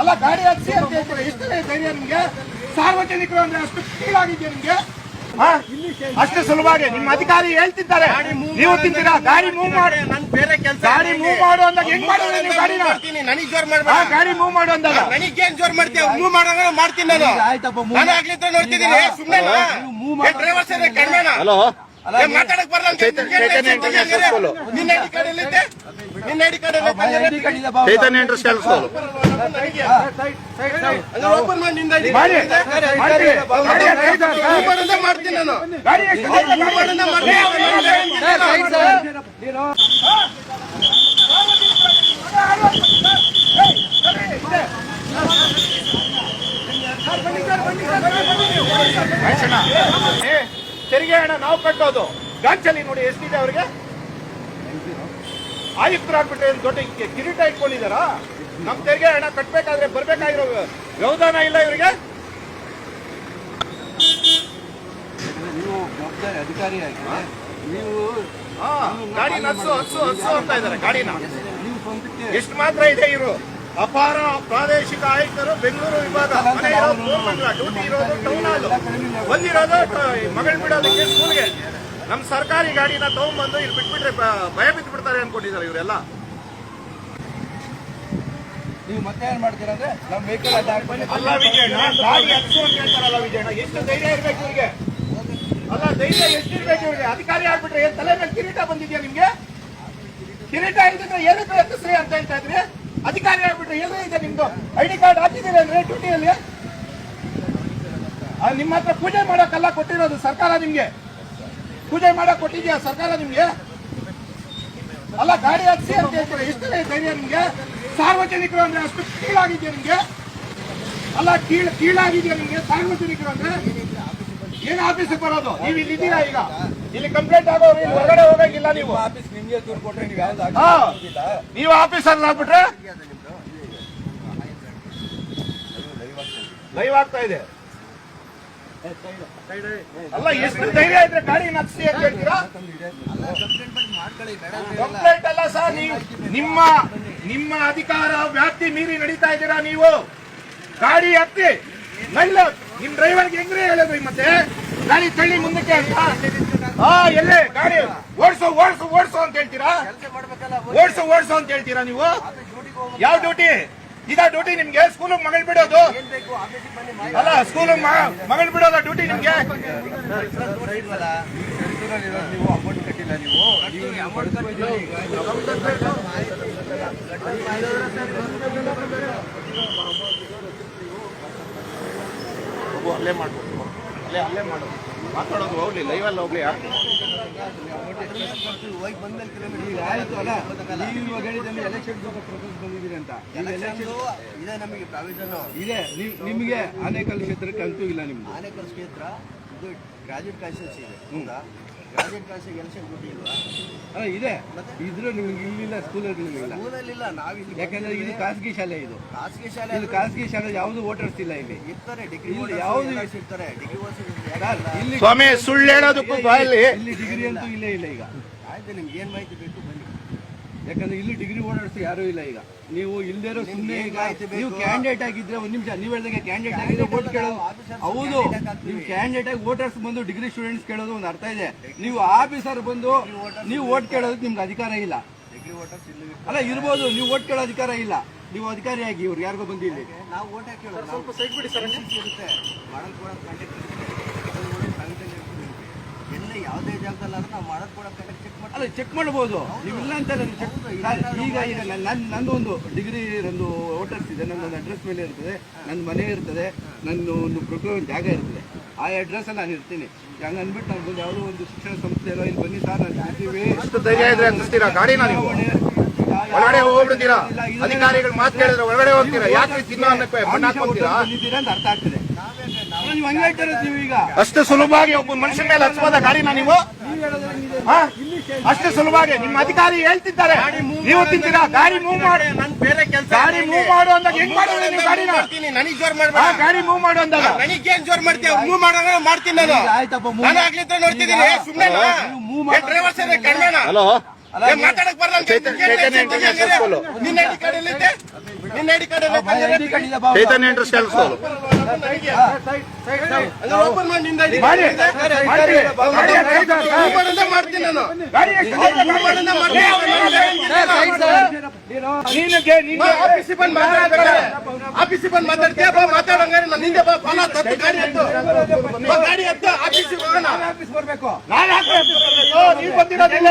ಅಲ್ಲ ಗಾಡಿ ಹಚ್ಚಿ ಅಂತ ಹೇಳ್ತಾರೆ? ಎಷ್ಟು ಧೈರ್ಯ ನಿಮ್ಗೆ? ಸಾರ್ವಜನಿಕರು ಅಂದ್ರೆ ಅಷ್ಟು ಕೀಳಾಗಿದೆಯಾ ನಿಮ್ಗೆ? ಅಷ್ಟು ಸುಲಭವಾಗಿ ನಿಮ್ಮ ಅಧಿಕಾರಿ ಹೇಳ್ತಿದ್ದಾರೆ. ನೀವು ತಿಂತೀರಾ? ಗಾಡಿ ಮೂವ್ ಮಾಡಿ. ನನ್ ಬೇರೆ ಕೆಲಸ ಗಾಡಿ ಮೂವ್ ಮಾಡು ಅಂದಾಗ ಹೆಂಗ್ ಮಾಡಿದ್ರೆ ನೀವು ಗಾಡಿನ? ಮಾಡ್ತೀನಿ ನನಗ್ ಜೋರ್ ಮಾಡ್ಬೇಡ. ಗಾಡಿ ಮೂವ್ ಮಾಡು ಅಂದಾಗ. ಏನ್ ಜೋರ್ ಮಾಡ್ತೀಯ? ಮೂವ್ ಮಾಡಂಗ ಮಾಡ್ತೀನಿ ನಾನು. ಆಯ್ತಪ್ಪ, ಮೂವ್ ನಾನು ಆಗ್ಲಿಂದ ನೋಡ್ತಿದ್ದೀನಿ. ಸುಮ್ಮನೆ ಡ್ರೈವರ್ಸ್ ಇದೆ ಕಡಿಮೆನಾ ಹಲೋ? ಮಾತಾಡಕ್ ಬರಲ್ಲ. ನಿನ್ನ ಐಡಿ ಕಾರ್ಡ್ ಎಲ್ಲಿದೆ ನಿನ್ನ ಐಡಿ ಕಾರ್ಡ್ ಚೈತನ್ಯ ಇಂಟರ್ಸ್ಟಲ್ ಸ್ಕೂಲ್ ಓಪನ್ ಮಾಡಿ ನಿಂದ ಐಡಿ ಮಾಡ್ತೀನಿ ನಾನು ಮಾಡ್ತೀನಿ ತೆರಿಗೆ ಹಣ ನಾವು ಕಟ್ಟೋದು. ಗಾಂಚಲಿ ನೋಡಿ ಎಷ್ಟಿದೆ ಅವರಿಗೆ? ಆಯುಕ್ತರಾಗ್ಬಿಟ್ಟು ಏನು ದೊಡ್ಡ ಕಿರೀಟ ಇಟ್ಕೊಂಡಿದಾರ ನಮ್ ತೆರಿಗೆ ಹಣ ಕಟ್ಟಬೇಕಾದ್ರೆ ಬರ್ಬೇಕಾಗಿರೋ ವ್ಯವಧಾನ ಇಲ್ಲ ಇವರಿಗೆ? ನೀವು ಜವಾಬ್ದಾರಿ ಅಧಿಕಾರಿಯಾಗಿ ನೀವು ಗಾಡಿ ಹತ್ಸು ಹತ್ಸು ಹತ್ಸು ಅಂತ ಇದಾರೆ ಗಾಡಿನ. ಎಷ್ಟು ಮಾತ್ರ ಇದೆ ಇವರು? ಅಪಾರ ಪ್ರಾದೇಶಿಕ ಆಯುಕ್ತರು ಬೆಂಗಳೂರು ವಿಭಾಗ ಮನೆ ಇರೋದು ಮಂಗಳ ಡ್ಯೂಟಿ ಇರೋದು ಟೌನ್ ಹಾಲು ಬಂದಿರೋದು ಮಗಳ ಬಿಡೋದಕ್ಕೆ ಸ್ಕೂಲ್ಗೆ ನಮ್ ಸರ್ಕಾರಿ ಗಾಡಿನ ತಗೊಂಡ್ಬಂದು ಇಲ್ಲಿ ಬಿಟ್ಬಿಟ್ರೆ ಭಯ ಬಿದ್ದು ಬಿಡ್ತಾರೆ ಅನ್ಕೊಂಡಿದ್ದಾರೆ ಇವರೆಲ್ಲ. ನೀವು ಮತ್ತೆ ಏನ್ ಮಾಡ್ತೀರಾ ಅಂದ್ರೆ ನಮ್ಮ ವೆಹಿಕಲ್ ಅಲ್ಲ ವಿಜಯಣ್ಣ ಗಾಡಿ ಹತ್ಸು ಅಂತ ಹೇಳ್ತಾರಲ್ಲ ವಿಜಯಣ್ಣ ಎಷ್ಟು ಧೈರ್ಯ ಇರ್ಬೇಕು ಇವ್ರಿಗೆ? ಅಲ್ಲ ಧೈರ್ಯ ಎಷ್ಟಿರ್ಬೇಕು ಇವ್ರಿಗೆ? ಅಧಿಕಾರಿ ಆಗ್ಬಿಟ್ರೆ ಏನ್ ತಲೆ ಮೇಲೆ ಕಿರೀಟ ಬಂದಿದ್ಯಾ ನಿಮ್ಗೆ? ಕಿರೀಟ ಇಲ್ದಿದ್ರೆ ಏನಕ್ಕೆ ಎತ್ತಿಸ್ರಿ ಅಂತ ಹೇಳ್ತಾ ಇದ್ರಿ? ಅಧಿಕಾರಿ ಆಗ್ಬಿಟ್ರೆ ಎಲ್ಲ ಇದೆ ನಿಮ್ದು ಡಿ ಕಾರ್ಡ್ ಹಾಕಿದ್ದೀರಿ ಅಂದ್ರೆ ಡ್ಯೂಟಿಯಲ್ಲಿ ನಿಮ್ಮ ಹತ್ರ ಪೂಜೆ ಮಾಡಕ್ಕೆಲ್ಲ ಕೊಟ್ಟಿರೋದು ಸರ್ಕಾರ ನಿಮ್ಗೆ. ಪೂಜೆ ಮಾಡಕ್ ಕೊಟ್ಟಿದ್ಯಾ ಸರ್ಕಾರ ನಿಮ್ಗೆ? ಅಲ್ಲ, ಗಾಡಿ ಹಚ್ಚಿ ಅಂತ ಹೇಳ್ತಾರೆ? ಎಷ್ಟು ಧೈರ್ಯ ನಿಮ್ಗೆ? ಸಾರ್ವಜನಿಕರು ಅಂದ್ರೆ ಅಷ್ಟು ಕೀಳಾಗಿದ್ಯಾ ನಿಮ್ಗೆ? ಅಲ್ಲ, ಕೀಳ್, ಕೀಳಾಗಿದ್ಯಾ ನಿಮ್ಗೆ? ಸಾರ್ವಜನಿಕರು ಅಂದ್ರೆ ಏನ್ ಆಫೀಸಿಗೆ ಬರೋದು? ನೀವು ಇಲ್ಲಿದ್ದೀರಾ ಈಗ? ಇಲ್ಲಿ ಕಂಪ್ಲೇಂಟ್ ಆಗೋರು ಹೊರಗಡೆ ಹೋಗಂಗಿಲ್ಲ ನೀವು. ಆಫೀಸ್ ನೀವು ಆಫೀಸರ್ ಆಗ್ಬಿಟ್ರೆ? ಲೈವ್ ಆಗ್ತಾ ಇದೆ. ಅಲ್ಲ ಎಷ್ಟು ಧೈರ್ಯ ಇದ್ರೆ ಗಾಡಿ ನಕ್ಸಿ ಅಂತ ಹೇಳ್ತೀರಾ ಕಂಪ್ಲೇಂಟ್ ಅಲ್ಲ ಸರ್ ನೀವು ನಿಮ್ಮ ನಿಮ್ಮ ಅಧಿಕಾರ ವ್ಯಾಪ್ತಿ ಮೀರಿ ನಡೀತಾ ಇದ್ದೀರಾ ನೀವು? ಗಾಡಿ ಹತ್ತಿ ನಿಮ್ ಡ್ರೈವರ್ಗೆ ಹೆಂಗ್ರೆ ಹೇಳೋದು ಮತ್ತೆ? ಗಾಡಿ ತಳ್ಳಿ ಮುಂದಕ್ಕೆ ಅಂತ. ಎಲ್ಲೇ? ಗಾಡಿ. ಓಡಿಸು ಓಡಿಸು ಓಡಿಸು ಅಂತ ಹೇಳ್ತೀರಾ? ಓಡಿಸು ಓಡಿಸು ಅಂತ ಹೇಳ್ತೀರಾ ನೀವು? ಯಾವ ಡ್ಯೂಟಿ? ಇದ ಡ್ಯೂಟಿ ನಿಮ್ಗೆ ಸ್ಕೂಲ್ ಮಗಳು ಬಿಡೋದು? ಅಲ್ಲ ಸ್ಕೂಲ್ ಮಗಳು ಬಿಡೋದ ಡ್ಯೂಟಿ ನಿಮ್ಗೆ? ಅಲ್ಲೇ ಮಾಡ್ಬೋದು ಅಲ್ಲೇ ಅಲ್ಲೇ ಮಾಡೋದು. ಮಾತಾಡೋದು ಹೋಗ್ಲಿ ಲೈವಲ್ಲಿ ಹೋಗ್ಲಿ ಇದೆ ನಮಗೆ ಪ್ರಾವಿಷನ್ ಇದೆ ನಿಮಗೆ ಆನೇಕಲ್ ಕ್ಷೇತ್ರಕ್ಕೆ ಅಂತೂ ಇಲ್ಲ ನಿಮ್ಗೆ ಆನೇಕಲ್ ಕ್ಷೇತ್ರ ಇದು ಗ್ರಾಜುಯೇಟ್ ಕಾನ್ಸ್ಟಿಟ್ಯೂನ್ಸಿ ಇದೆ ಹೌದಾ ಕ್ಲಾಸಿಗೆ ಕೆಲಸ ಕೊಟ್ಟಿಲ್ವಾ? ಅಲ್ಲ ಇದೆ. ಇದ್ರೂ ನಿಮ್ಗೆ ಇಲ್ಲಿಲ್ಲ ಸ್ಕೂಲಲ್ಲಿ ನಿಮಗಿಲ್ಲ ಸ್ಕೂಲಲ್ಲಿಲ್ಲ ನಾವಿಲ್ಲಿ ಯಾಕಂದ್ರೆ ಇದು ಖಾಸಗಿ ಶಾಲೆ ಇದು. ಖಾಸಗಿ ಶಾಲೆ ಇಲ್ಲಿ ಖಾಸಗಿ ಶಾಲೆ ಯಾವುದು ವೋಟರ್ಸ್ ಇಲ್ಲ ಇಲ್ಲಿ. ಇರ್ತಾರೆ ಡಿಗ್ರಿ ಇಲ್ಲಿ ಯಾವ್ದು- ಇರ್ತಾರೆ. ಡಿಗ್ರಿ ಇಲ್ಲಿ? ಸ್ವಾಮಿ ಸುಳ್ಳು ಹೇಳೋದಕ್ಕೂ ಬಾಯಲ್ಲಿ. ಇಲ್ಲಿ ಡಿಗ್ರಿ ಅಂತೂ ಇಲ್ಲೇ ಇಲ್ಲ ಈಗ. ಆಯ್ತು ನಿಮ್ಗೆ ಏನ್ ಮಾಹಿತಿ ಬೇಕು? ಯಾಕಂದ್ರೆ ಇಲ್ಲಿ ಡಿಗ್ರಿ ಓಡರ್ಸ್ ಯಾರು ಇಲ್ಲ ಈಗ. ನೀವು ಇಲ್ಲದೆ ಇರೋ ಸುಮ್ಮನೆ ಈಗ ನೀವು ಕ್ಯಾಂಡಿಡೇಟ್ ಆಗಿದ್ರೆ ಒಂದ್ ನಿಮಿಷ ನೀವು ಹೇಳಿದಾಗ ಕ್ಯಾಂಡಿಡೇಟ್ ಆಗಿದ್ರೆ ಓಟ್ ಕೇಳೋದು. ಹೌದು. ನೀವು ಕ್ಯಾಂಡಿಡೇಟ್ ಆಗಿ ವೋಟರ್ಸ್ ಬಂದು ಡಿಗ್ರಿ ಸ್ಟೂಡೆಂಟ್ಸ್ ಕೇಳೋದು ಒಂದು ಅರ್ಥ ಇದೆ. ನೀವು ಆಫೀಸರ್ ಬಂದು ನೀವು ವೋಟ್ ಕೇಳೋದಕ್ಕೆ ನಿಮ್ಗೆ ಅಧಿಕಾರ ಇಲ್ಲ. ಡಿಗ್ರಿ ವೋಟರ್ಸ್ ಇಲ್ಲಿ ಅಲ್ಲ ಇರ್ಬೋದು. ನೀವು ವೋಟ್ ಕೇಳೋ ಅಧಿಕಾರ ಇಲ್ಲ. ನೀವು ಅಧಿಕಾರಿಯಾಗಿ ಇವ್ರು ಯಾರಿಗೂ ಬಂದು ಇಲ್ಲಿ ನಾವು ಓಟ್ ಹಾಕಿ ಸ್ವಲ್ಪ ಸೈಡ್ ಬಿಡಿ ಸರ್. ಇರುತ್ತೆ. ಎಲ್ಲ ಯಾವುದೇ ಜಾಗದಲ್ಲಾದ್ರೂ ನಾವು ಮಾಡೋದು ಕೂಡ ಕನೆಕ್ಟ್ ಚೆಕ್ ಮಾಡಿ ಅಲ್ಲ ಚೆಕ್ ಮಾಡ್ಬೋದು. ನೀವು ಇಲ್ಲ ಅಂತ ಈಗ ಈಗ ನನ್ನ ನಂದೊಂದು ಡಿಗ್ರಿ ನಂದು ವೋಟರ್ಸ್ ಇದೆ. ನನ್ನೊಂದು ಅಡ್ರೆಸ್ ಮೇಲೆ ಇರ್ತದೆ. ನನ್ನ ಮನೆ ಇರ್ತದೆ. ನನ್ನ ಒಂದು ಪ್ರೊಕ್ಯೂರ್ ಜಾಗ ಇರ್ತದೆ. ಆ ಅಡ್ರೆಸ್ ನಾನು ಇರ್ತೀನಿ. ಹಂಗೆ ಅಂದ್ಬಿಟ್ಟು ನಾನು ಬಂದು ಯಾವುದೋ ಒಂದು ಶಿಕ್ಷಣ ಸಂಸ್ಥೆ ಇರೋ ಇಲ್ಲಿ ಬನ್ನಿ ಸರ್ ನಾನು ಇರ್ತೀವಿ ಎಷ್ಟು ಧೈರ್ಯ ಇದ್ರೆ ಅಂದಿಸ್ತೀರಾ ಗಾಡಿನ ನೀವು ಒಳಗಡೆ ಹೋಗ್ಬಿಡ್ತೀರಾ? ಅಧಿಕಾರಿಗಳು ಮಾತು ಕೇಳಿದ್ರೆ ಒಳಗಡೆ ಹೋಗ್ತೀರಾ? ಯಾಕೆ ತಿನ್ನೋ ಅನ್ನಕ್ಕೆ ಮಣ್ಣ ಹಾಕ್ತೀರಾ ಅಂತ ಅರ್ಥ ಆಗ್ತದೆ. ನೀವು ಹಂಗೆ ಹೇಳ್ತಾರೆ ನೀವು ಈಗ. ಅಷ್ಟು ಸುಲಭವಾಗಿ ಒಬ್ಬ ಮನುಷ್ಯ ಮೇಲೆ ಹಚ್ಚುವ ಗಾಡಿನ ನೀವು? ಹಾ? ಅಷ್ಟು ಸುಲಭವಾಗಿ. ನಿಮ್ಮ ಅಧಿಕಾರಿ ಹೇಳ್ತಿದ್ದಾರೆ. ನೀವು ತಿಂತೀರಾ? ಗಾಡಿ ಮೂವ್ ಮಾಡಿ. ನಾನು ಬೇರೆ ಕೆಲಸ ಗಾಡಿ ಮೂವ್ ಮಾಡು ಅಂದಾಗ ಹೆಂಗ್ ಮಾಡೋದು ನೀವು ಗಾಡಿನ? ಮಾಡ್ತೀನಿ ನನಗ್ ಜೋರ್ ಹಾ, ಮಾಡ್ಬೇಡ ಗಾಡಿ ಮೂವ್ ಮಾಡು ಅಂದಾಗ. ಏನ್ ಜೋರ್ ಮಾಡ್ತೀಯ? ಮೂವ್ ಮಾಡಂಗ ಮಾಡ್ತೀನಿ ನಾನು. ಆಯ್ತಪ್ಪ ಮೂವ್ ನಾನು ಆಗ್ಲಿಂದ ನೋಡ್ತಿದ್ದೀನಿ. ಸುಮ್ಮನೆ ನೀವು move ಡ್ರೈವರ್ಸ್ ಹಲೋ ಮಾತಾಡಕ್ ಬರಲ್ಲ. ಅಂತ ಚೈತನ್ಯ- ನಿನ್ಗೆ ಚೈತನ್ಯ ಇಂಟರ್ನ್ಯಾಷನಲ್ ಸ್ಕೂಲು. ನಿನ್ನ ಎಲ್ಲಿದೆ ನಿನ್ನ ಐಡಿ ಕಾರ್ಡ್ ಎಲ್ಲ ಐಡಿ ಕಾರ್ಡ್ ಇದೆ ಬಾ ಚೈತನ್ಯ ಇಂಡಸ್ಟ್ರಿಯಲ್ಸ್ ಓಪನ್ ಮಾಡಿ ನಿಂದ ಐಡಿ ಮಾಡಿ. ಮಾಡ್ತೀನಿ ನಾನು. ನಿನ್ಗೆ ಆಫೀಸಿಗೆ ಬಂದು ಮಾತಾಡ್ತಾರೆ ಆಫೀಸಿಗೆ ಬಂದು ಮಾತಾಡ್ತೀಯ ಬಾ ಮಾತಾಡಂಗಾರೆ ನನ್ನ ಹಿಂದೆ ಬಾ ಫಾಲ ತತ್ತು ಗಾಡಿ ಹತ್ತು ಗಾಡಿ ಹತ್ತು ಆಫೀಸಿಗೆ ಹೋಗೋಣ. ಆಫೀಸ್ ಬರ್ಬೇಕು. ನಾನು? ನೀವು ಬಂದಿರೋದಿಲ್ಲ.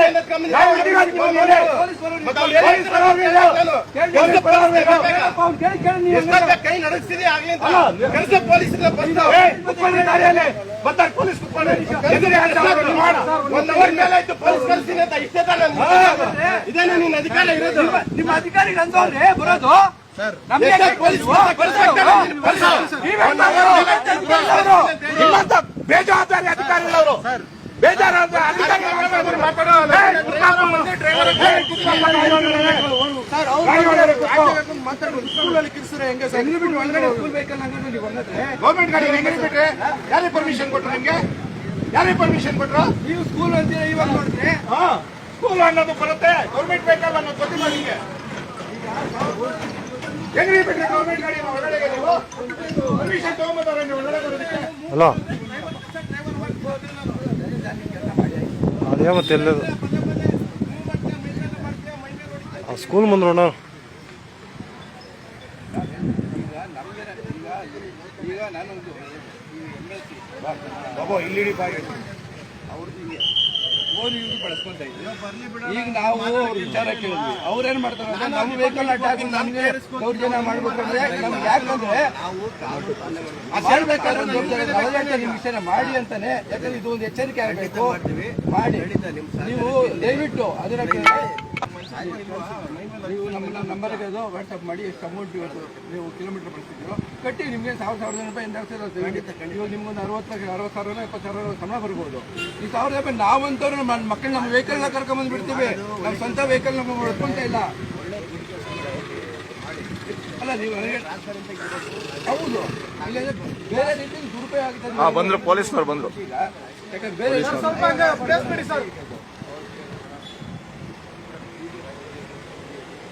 ಮತ್ತೆ ಪೊಲೀಸ್. ಪೊಲೀಸ್ ಕೈ ನಡೆಸ್ತಿದೆ ಆಗ್ಲಿ ಕೆಲಸ ಏ, ಬರ್ತಾರೆ ಪೊಲೀಸ್. ಒಂದ್ ಅವರ್ ಮೇಲೆ ಆಯ್ತು ಪೊಲೀಸ್ ಅಂತ ಇಷ್ಟೇ ತಾನೇ ಇದೇನ ನಿನ್ನ ಅಧಿಕಾರ ಇರೋದು? ನಿಮ್ಮ ಅಧಿಕಾರಿಗೆ ಅಂದವ್ರೆ ಬರೋದು? ಪೊಲೀಸ್ ಬೇಜವಾಬ್ದಾರಿ ಅಧಿಕಾರಿಗಳವರು. ಬೇಜಾರಾದ ಗೌರ್ಮೆಂಟ್ ಗಾಡಿ ಹೆಂಗೆ ಬಿಟ್ರೆ? ಯಾರಿಗೆ ಪರ್ಮಿಷನ್ ಕೊಟ್ರು ನಿಮ್ಗೆ? ಯಾರಿಗೆ ಪರ್ಮಿಷನ್ ಕೊಟ್ರು? ನೀವು ಸ್ಕೂಲ್ ಅಂತೀರ ಇವಾಗ ನೋಡಿದ್ರೆ? ಹಾ ಸ್ಕೂಲ್ ಅನ್ನೋದು ಬರುತ್ತೆ. ಗೌರ್ಮೆಂಟ್ ಬೇಕಲ್ಲ ಅನ್ನೋದು ಗೊತ್ತಿಲ್ಲ ನಿಮ್ಗೆ. ಹೆಂಗ್ರಿ ಬಿಟ್ರೆ ಗೌರ್ಮೆಂಟ್ ಗಾಡಿ ಒಳಗಡೆ ನೀವು? ಪರ್ಮಿಷನ್ ತಗೊಂಬತ್ತಾರೆ ನೀವು ಒಳಗಡೆ ಬರೋದಕ್ಕೆ. ಹಲೋ ಮತ್ತೆ ಎಲ್ಲದು ಆ ಸ್ಕೂಲ್ ಬಂದ್ರು ಅಣ್ಣ ಈಗ ನಾನೊಂದು ಬಾಬಾ ಇಲ್ಲಿ ಬಾಯಿ. ಓನ್ ಯೂಸ್ ಬಳಸ್ಕೊಂತ ಇದ್ವಿ ಈಗ ನಾವು ಅವ್ರ ವಿಚಾರ ಕೇಳಿದ್ವಿ. ಅವ್ರೇನ್ ಮಾಡ್ತಾರೆ ನಮ್ಮ ವೆಹಿಕಲ್ ಅಟ್ಯಾಕ್ ನಮ್ಗೆ ದೌರ್ಜನ್ಯ ಮಾಡ್ಬೇಕಂದ್ರೆ ನಮ್ಗೆ ಯಾಕಂದ್ರೆ ಹೇಳ್ಬೇಕಾದ್ರೆ ನಿಮಿಷನ ಮಾಡಿ ಅಂತಾನೆ. ಯಾಕಂದ್ರೆ ಇದು ಒಂದು ಎಚ್ಚರಿಕೆ ಆಗಬೇಕು. ಮಾಡಿ. ನೀವು ದಯವಿಟ್ಟು ಅದರ ಕೇಳಿ. ನೀವು ನಮ್ಮ ನಮ್ಮ ನಂಬರ್ಗೆ ಅದು ವಾಟ್ಸಪ್ ಮಾಡಿ ಎಷ್ಟು ಅಮೌಂಟ್ ಇವತ್ತು ನೀವು ಕಿಲೋಮೀಟರ್ ಬರ್ತಿದ್ದೀರೋ ಕಟ್ಟಿ ನಿಮಗೆ ಸಾವಿರ ಸಾವಿರದ ರೂಪಾಯಿ ಎಂಟು ಖಂಡಿತ ಇವಾಗ ನಿಮ್ಗೊಂದು ಅರವತ್ತು ಲಕ್ಷ ಅರವತ್ತು ಸಾವಿರ ಇಪ್ಪತ್ತು ಸಾವಿರ ಸಂಬಳ ಬರ್ಬೋದು. ಈ ಸಾವಿರ ರೂಪಾಯಿ ನಾವಂತವ್ರು ನಮ್ಮ ಮಕ್ಕಳು ನಮ್ಮ ವೆಹಿಕಲ್ನ ಕರ್ಕೊಂಬಂದು ಬಿಡ್ತೀವಿ. ನಮ್ಮ ಸ್ವಂತ ವೆಹಿಕಲ್ ನಮ್ಮ ಹೊಡ್ಕೊಂತ ಇಲ್ಲ. ಅಲ್ಲ ನೀವು ಹೌದು. ಅಲ್ಲದೆ ಬೇರೆ ರೀತಿ ದುರುಪಯೋಗ ಆಗ್ತದೆ ಬಂದ್ರು ಪೊಲೀಸ್ನವ್ರು ಬಂದ್ರು. ಈಗ ಯಾಕಂದ್ರೆ ಬೇರೆ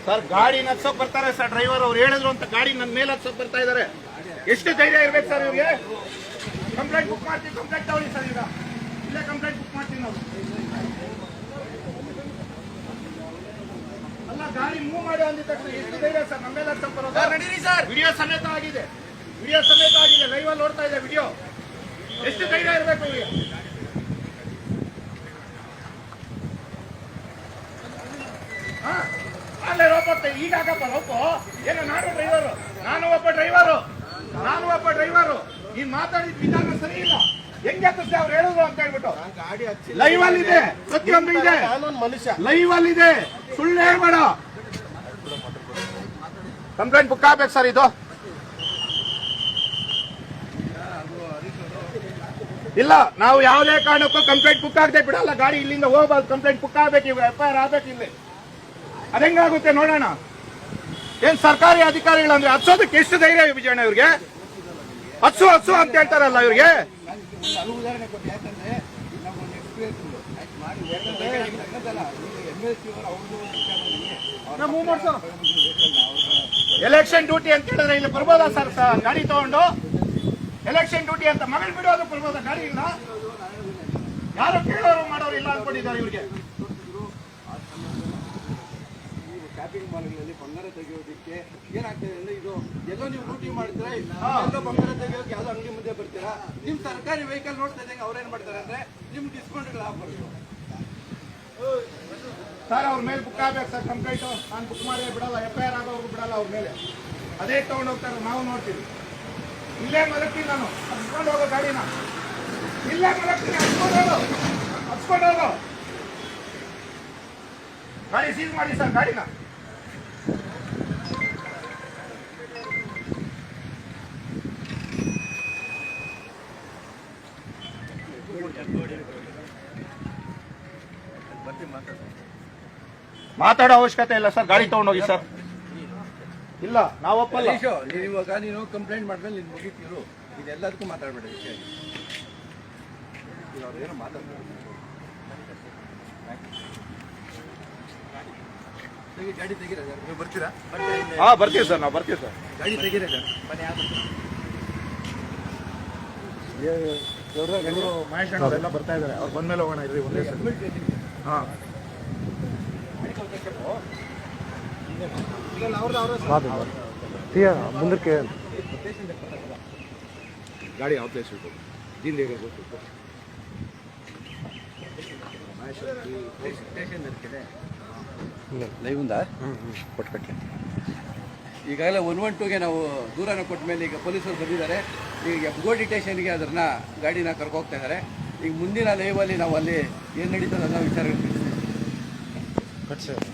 ಸರ್ ಗಾಡಿ ನಡ್ಸೋಕ್ ಬರ್ತಾರೆ ಸರ್ ಡ್ರೈವರ್ ಅವ್ರು ಹೇಳಿದ್ರು ಅಂತ ಗಾಡಿ ನನ್ನ ಮೇಲೆ ಹತ್ಸೋಕ್ ಬರ್ತಾ ಇದಾರೆ ಎಷ್ಟು ಧೈರ್ಯ ಇರ್ಬೇಕು ಸರ್ ಇವ್ರಿಗೆ? ಕಂಪ್ಲೇಂಟ್ ಬುಕ್ ಮಾಡ್ತೀವಿ ಕಂಪ್ಲೇಂಟ್ ತಗೊಳ್ಳಿ ಸರ್ ಈಗ. ಇಲ್ಲೇ ಕಂಪ್ಲೇಂಟ್ ಬುಕ್ ಮಾಡ್ತೀವಿ ನಾವು. ಅಲ್ಲ ಗಾಡಿ ಮೂವ್ ಮಾಡಿ ಅಂದಿದ ತಕ್ಷಣ ಎಷ್ಟು ಧೈರ್ಯ ಸರ್ ನಮ್ಮ ಮೇಲೆ ಹತ್ಸೋಕ್ ಬರೋದು? ನಡೀರಿ ಸರ್. ವಿಡಿಯೋ ಸಮೇತ ಆಗಿದೆ. ವಿಡಿಯೋ ಸಮೇತ ಆಗಿದೆ ಲೈವ್ ಅಲ್ಲಿ ನೋಡ್ತಾ ಇದೆ ವಿಡಿಯೋ. ಎಷ್ಟು ಧೈರ್ಯ ಇರಬೇಕು ಇವ್ರಿಗೆ ಹಾ? ರೋಪ ಈಗ ಹಾಕಪ್ಪ ಏನ ನಾನು ಡ್ರೈವರು ನಾನು ಒಬ್ಬ ಡ್ರೈವರು ನಾನು ಒಬ್ಬ ಡ್ರೈವರು ನೀನ್ ಮಾತಾಡಿದ ವಿಧಾನ ಸರಿ ಇಲ್ಲ. ಹೆಂಗೆ ಅವ್ರು ಹೇಳಿದ್ರು ಅಂತ ಹೇಳ್ಬಿಟ್ಟು. ಗಾಡಿ ಹಚ್ಚಿ ಲೈವ್ ಅಲ್ಲಿ ಇದೆ. ಪ್ರತಿಯೊಂದು ಇದೆ. ನಾನೊಂದು ಮನುಷ್ಯ. ಲೈವ್ ಅಲ್ಲಿ ಇದೆ. ಸುಳ್ಳು ಹೇಳ್ಬೇಡ. ಕಂಪ್ಲೇಂಟ್ ಬುಕ್ ಆಗ್ಬೇಕು ಸರ್ ಇದು. ಇಲ್ಲ ನಾವು ಯಾವುದೇ ಕಾರಣಕ್ಕೂ ಕಂಪ್ಲೇಂಟ್ ಬುಕ್ ಆಗದೆ ಬಿಡಲ್ಲ. ಗಾಡಿ ಇಲ್ಲಿಂದ ಹೋಗ್ಬಾರ್ದು. ಕಂಪ್ಲೇಂಟ್ ಬುಕ್ ಆಗ್ಬೇಕು. ಇವಾಗ ಎಫ್ ಐ ಆರ್ ಆಗ್ಬೇಕು ಇಲ್ಲಿ. ಅದೆಂಗಾಗುತ್ತೆ ನೋಡೋಣ. ಏನ್ ಸರ್ಕಾರಿ ಅಧಿಕಾರಿಗಳಂದ್ರೆ ಹಚ್ಚೋದಕ್ಕೆ ಎಷ್ಟು ಧೈರ್ಯ ವಿಜಯಣ್ಣ ಇವ್ರಿಗೆ? ಹಚ್ಚು ಹಚ್ಚು ಅಂತ ಹೇಳ್ತಾರಲ್ಲ ಇವ್ರಿಗೆ? ಎಲೆಕ್ಷನ್ ಡ್ಯೂಟಿ ಅಂತ ಹೇಳಿದ್ರೆ ಇಲ್ಲಿ ಬರ್ಬೋದಾ ಸರ್ ಗಾಡಿ ತಗೊಂಡು. ಎಲೆಕ್ಷನ್ ಡ್ಯೂಟಿ ಅಂತ ಮಗಳು ಬಿಡೋದು ಬರ್ಬೋದಾ ಗಾಡಿ ಇಲ್ಲ. ಯಾರು ಕೇಳೋರು ಮಾಡೋರು ಇಲ್ಲ ಅನ್ಕೊಂಡಿದ್ದಾರೆ ಇವ್ರಿಗೆ. ಶಾಪಿಂಗ್ ಮಾಲ್ಗಳಲ್ಲಿ ಬಂಗಾರ ತೆಗೆಯೋದಕ್ಕೆ ಏನಾಗ್ತದೆ ಅಂದ್ರೆ ಇದು ಎಲ್ಲೋ ನೀವು ಡ್ಯೂಟಿ ಮಾಡ್ತೀರಾ ಎಲ್ಲೋ ಬಂಗಾರ ತೆಗೆಯೋಕೆ ಯಾವ್ದು ಅಂಗಡಿ ಮುಂದೆ ಬರ್ತೀರಾ ನಿಮ್ ಸರ್ಕಾರಿ ವೆಹಿಕಲ್ ನೋಡ್ತಾ ಇದ್ದಂಗೆ ಅವ್ರೇನ್ ಮಾಡ್ತಾರೆ ಅಂದ್ರೆ ನಿಮ್ ಡಿಸ್ಕೌಂಟ್ಗಳು ಆಫರ್ ಸರ್ ಅವ್ರ ಮೇಲೆ ಬುಕ್ ಆಗ್ಬೇಕು ಸರ್ ಕಂಪ್ಲೇಂಟ್ ನಾನು ಬುಕ್ ಮಾಡಿ ಬಿಡಲ್ಲ ಎಫ್ ಐ ಆರ್ ಆಗೋರು ಬಿಡಲ್ಲ ಅವ್ರ ಮೇಲೆ. ಅದೇ ತಗೊಂಡು ಹೋಗ್ತಾರೆ ನಾವು ನೋಡ್ತೀವಿ. ಇಲ್ಲೇ ಮಲಗ್ತೀನಿ ನಾನು ಹಚ್ಕೊಂಡು ಹೋಗೋ ಗಾಡಿನ. ಇಲ್ಲೇ ಮಲಗ್ತೀನಿ ಹಚ್ಕೊಂಡು ಹೋಗೋ ಹಚ್ಕೊಂಡು ಹೋಗೋ. ಗಾಡಿ ಸೀಸ್ ಮಾಡಿ ಸರ್ ಗಾಡಿನ. ಮಾತಾಡೋ ಅವಶ್ಯಕತೆ ಇಲ್ಲ ಸರ್ ಗಾಡಿ ತಗೊಂಡೋಗಿ ಸರ್. ಇಲ್ಲ ನಾವು ಒಪ್ಪಲ್ಲ. ನೀನು ಇವಾಗ ನೀನು ಕಂಪ್ಲೇಂಟ್ ಮಾಡಿದ್ಮೇಲೆ ನೀನು ಮುಗಿತೀರು. ಇದೆಲ್ಲದಕ್ಕೂ ಮಾತಾಡಬೇಡ ವಿಷಯ. ಅವ್ರೇನೋ ಮಾತಾಡ್ತಾರೆ. ಗಾಡಿ ಸರ್? ನೀವು ಬರ್ತೀರಾ? ಹಾ ಬರ್ತೀವಿ ಸರ್ ನಾವು ಬರ್ತೀವಿ ಸರ್. ಗಾಡಿ ತೆಗೀರ ಇವರು ಮಹೇಶ್ ಅಣ್ಣ ಎಲ್ಲ ಬರ್ತಾ ಇದಾರೆ. ಅವ್ರು ಬಂದ್ಮೇಲೆ ಹೋಗೋಣ ಇರ್ರಿ ಒಂದೇ ಸಲ. ಹಾ. ಮುಂದಕ್ಕೆ ಗಾಡಿ ಯಾವ ಪ್ಲೇಸ್ ಇರ್ಬೋದು ಜಿಲ್ಲೆ ಹೇಗೆ ಗೊತ್ತಿತ್ತು ಲೈವ್ ಈಗಾಗಲೇ ಒನ್ ಒನ್ ಟೂಗೆ ನಾವು ದೂರನ ಕೊಟ್ಟ ಮೇಲೆ ಈಗ ಪೊಲೀಸರು ಬಂದಿದ್ದಾರೆ. ಈಗ ಎಫ್ಗೋಡಿ ಡಿಟೇಷನ್ಗೆ ಅದನ್ನ ಗಾಡಿನ ಕರ್ಕೋಗ್ತಾ ಇದ್ದಾರೆ ಈಗ ಮುಂದಿನ ಲೈವಲ್ಲಿ ನಾವು ಅಲ್ಲಿ ಏನು ನಡೀತದೆ ಅನ್ನೋ ವಿಚಾರ করছে